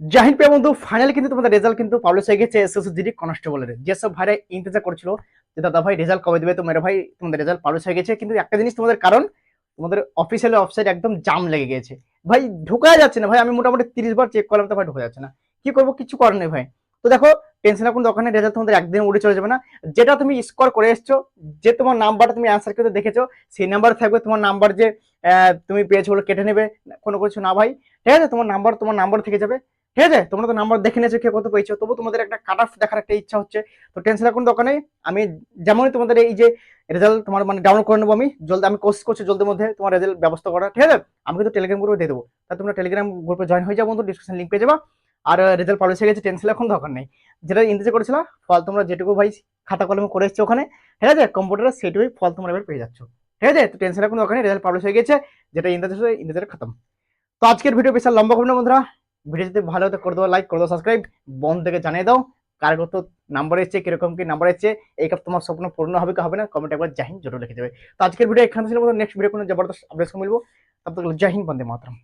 Jahin pay বন্ধু finally কিন্তু তোমাদের রেজাল্ট কিন্তু পাবলিশ হয়ে গেছে এসএসসি জিডি কনস্টেবলের যেসব ভাইরা ইন্তজার করছিল, যে দাদা ভাই রেজাল্ট কবে দেবে, তো মেরে ভাই, তোমাদের রেজাল্ট পাবলিশ হয়ে গেছে। কিন্তু একটা জিনিস তোমাদের, কারণ তোমাদের অফিসিয়াল ওয়েবসাইট একদম জাম লেগে গেছে। ভাই, ঢোকা যাচ্ছে না ভাই, আমি মোটামুটি তিরিশ বার চেক করলাম তো ভাই ঢোকা যাচ্ছে না। কি করব, কিছু করার নেই ভাই। তো দেখো টেনশন এখন দোকানে রেজাল্ট তোমাদের একদিন উড়ে চলে যাবে না। যেটা তুমি স্কোর করে এসছো, যে তোমার নাম্বারটা তুমি অ্যান্সার করতে দেখেছ, সেই নাম্বার থাকবে তোমার নাম্বার যে তুমি পেয়েছ ওগুলো কেটে নেবে, কোনো কিছু না ভাই। ঠিক আছে, তোমার নাম্বার তোমার নাম্বার থেকে যাবে। ঠিক আছে? তোমরা তো নাম্বার দেখে নিয়েছো, কে কত পেয়েছ। তবু তোমাদের একটা কাট অফ দেখার একটা ইচ্ছা হচ্ছে। তো টেনশন এখন দোকানে আমি যেমনই তোমাদের এই যে রেজাল্ট তোমার মানে ডাউনলোড করে নেব আমি, জলদি আমি কোর্স করছি জলদির মধ্যে তোমার রেজাল্ট ব্যবস্থা করা ঠিক আছে? আমি কিন্তু টেলিগ্রাম গ্রুপে দিয়ে দেবো। তা তোমরা টেলিগ্রাম গ্রুপে জয়েন হয়ে যাও বন্ধু ডিসক্রিপশন লিঙ্ক পেয়ে যাবা। আর রেজাল্ট পাবলিশ হয়ে গেছে টেনশন এখন দরকার নেই। যেটা ইন্তেজে করেছিল, ফল তোমরা যেটুকু ভাই খাতা কলমে করে এসছো ওখানে, ঠিক আছে? কম্পিউটারে সেটুকুই ফল তোমরা এবার পেয়ে যাচ্ছ। ঠিক আছে? তো টেনশন এখন দরকার নেই রেজাল্ট পাবলিশ হয়ে গেছে, যেটা ইন্তেজে ইন্তেজের খতম। তো আজকের ভিডিও বিশাল লম্বা করবে না বন্ধুরা। ভিডিও যদি ভালো হতো করে দেবো লাইক করে দেবো সাবস্ক্রাইব থেকে জানিয়ে দাও কার কত নাম্বার এসছে, কীরকম কি নাম্বার এসছে, এই কাপ তোমার স্বপ্ন পূর্ণ হবে কি হবে না কমেন্ট একবার জাহিন জরুর লিখে দেবে। তো আজকের ভিডিও এখানে ছিল নেক্সট ভিডিও কোনো জবরদস্ত আপডেট মিলবো। তারপর জাহিন বন্দে মাতরম।